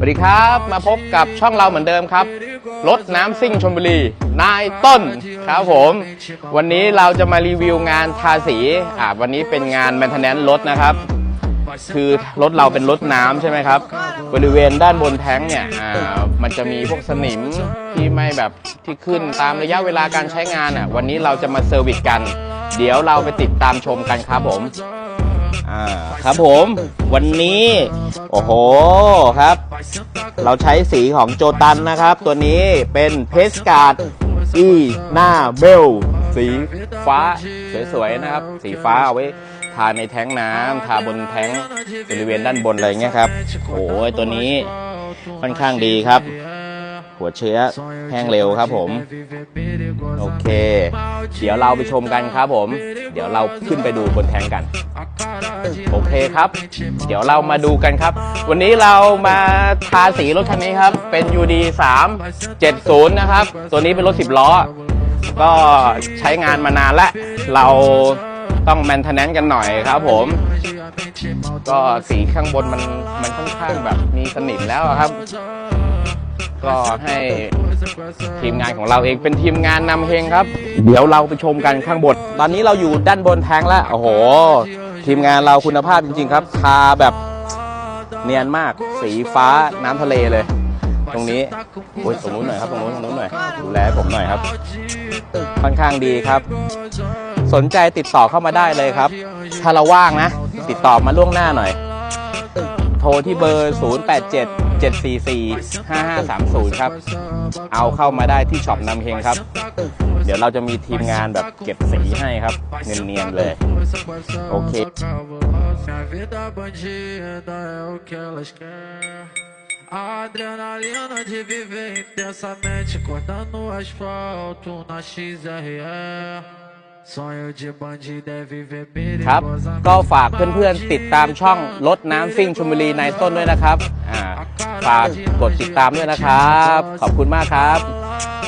สวัสดีครับมาพบกับช่องเราเหมือนเดิมครับรถน้ำซิ่งชลบุรีนายต้นครับผม วันนี้เราจะมารีวิวงานทาสีอ่าวันนี้เป็นงานแมนเทนแนนรถนะครับ คือรถเราเป็นรถน้ำใช่ไหมครับ บริเวณด้านบนแท้งเนี่ยอ่ามันจะมีพวกสนิมที่ไม่แบบที่ขึ้นตามระยะเวลาการใช้งานอะวันนี้เราจะมาเซอร์วิสกัน เดี๋ยวเราไปติดตามชมกันครับผมอ่าครับผม วันนี้ โอ้โหครับ เราใช้สีของโจตันนะครับ ตัวนี้เป็นเพสการ์ดอีหน้าเบล สีฟ้าสวยๆนะครับ สีฟ้าเอาไว้ทาในแท้งน้ำทาบนแท้งบริเวณด้านบนอะไรเงี้ยครับโอ้ยตัวนี้ค่อนข้างดีครับ หัวเชื้อแห้งเร็วครับผม โอเค เดี๋ยวเราไปชมกันครับผม เดี๋ยวเราขึ้นไปดูบนแทงกัน โอเคครับ เดี๋ยวเรามาดูกันครับ วันนี้เรามาทาสีรถคันนี้ครับ เป็น UD 3 70 นะครับ ตัวนี้เป็นรถ 10 ล้อ ก็ใช้งานมานานแล้วเราต้องแมนเทนแนนกันหน่อยครับผม ก็สีข้างบนมันมันค่อนข้างแบบมีสนิมแล้วอะครับ ก็ให้ทีมงานของเราเองเป็นทีมงานนำเฮงครับ เดี๋ยวเราไปชมกันข้างบน ตอนนี้เราอยู่ด้านบนแทงแล้ว โอ้โห ทีมงานเราคุณภาพจริง ๆ ครับ ทาแบบเนียนมาก สีฟ้าน้ำทะเลเลย ตรงนี้โอ้ยตรงนู้นหน่อยครับตรงนู้นตรงนู้นหน่อย ดูแลผมหน่อยครับ ค่อนข้างดีครับ สนใจติดต่อเข้ามาได้เลยครับ ถ้าเราว่างนะ ติดต่อมาล่วงหน้าหน่อย โทรที่เบอร์ 087 744 5530 ครับ เอาเข้ามาได้ที่ช็อปนำเฮงครับ เดี๋ยวเราจะมีทีมงานแบบเก็บสีให้ครับ เนียนๆเลย โอเค Minha vida bandida é o que elas querem. A adrenalina de viver intensamente, cortando o asfalto na XRE. ครับ ก็ฝากเพื่อนๆติดตามช่องรถน้ำซิ่งชมบุรีในต้นด้วยนะครับ อ่า ฝากกดติดตามด้วยนะครับ ขอบคุณมากครับ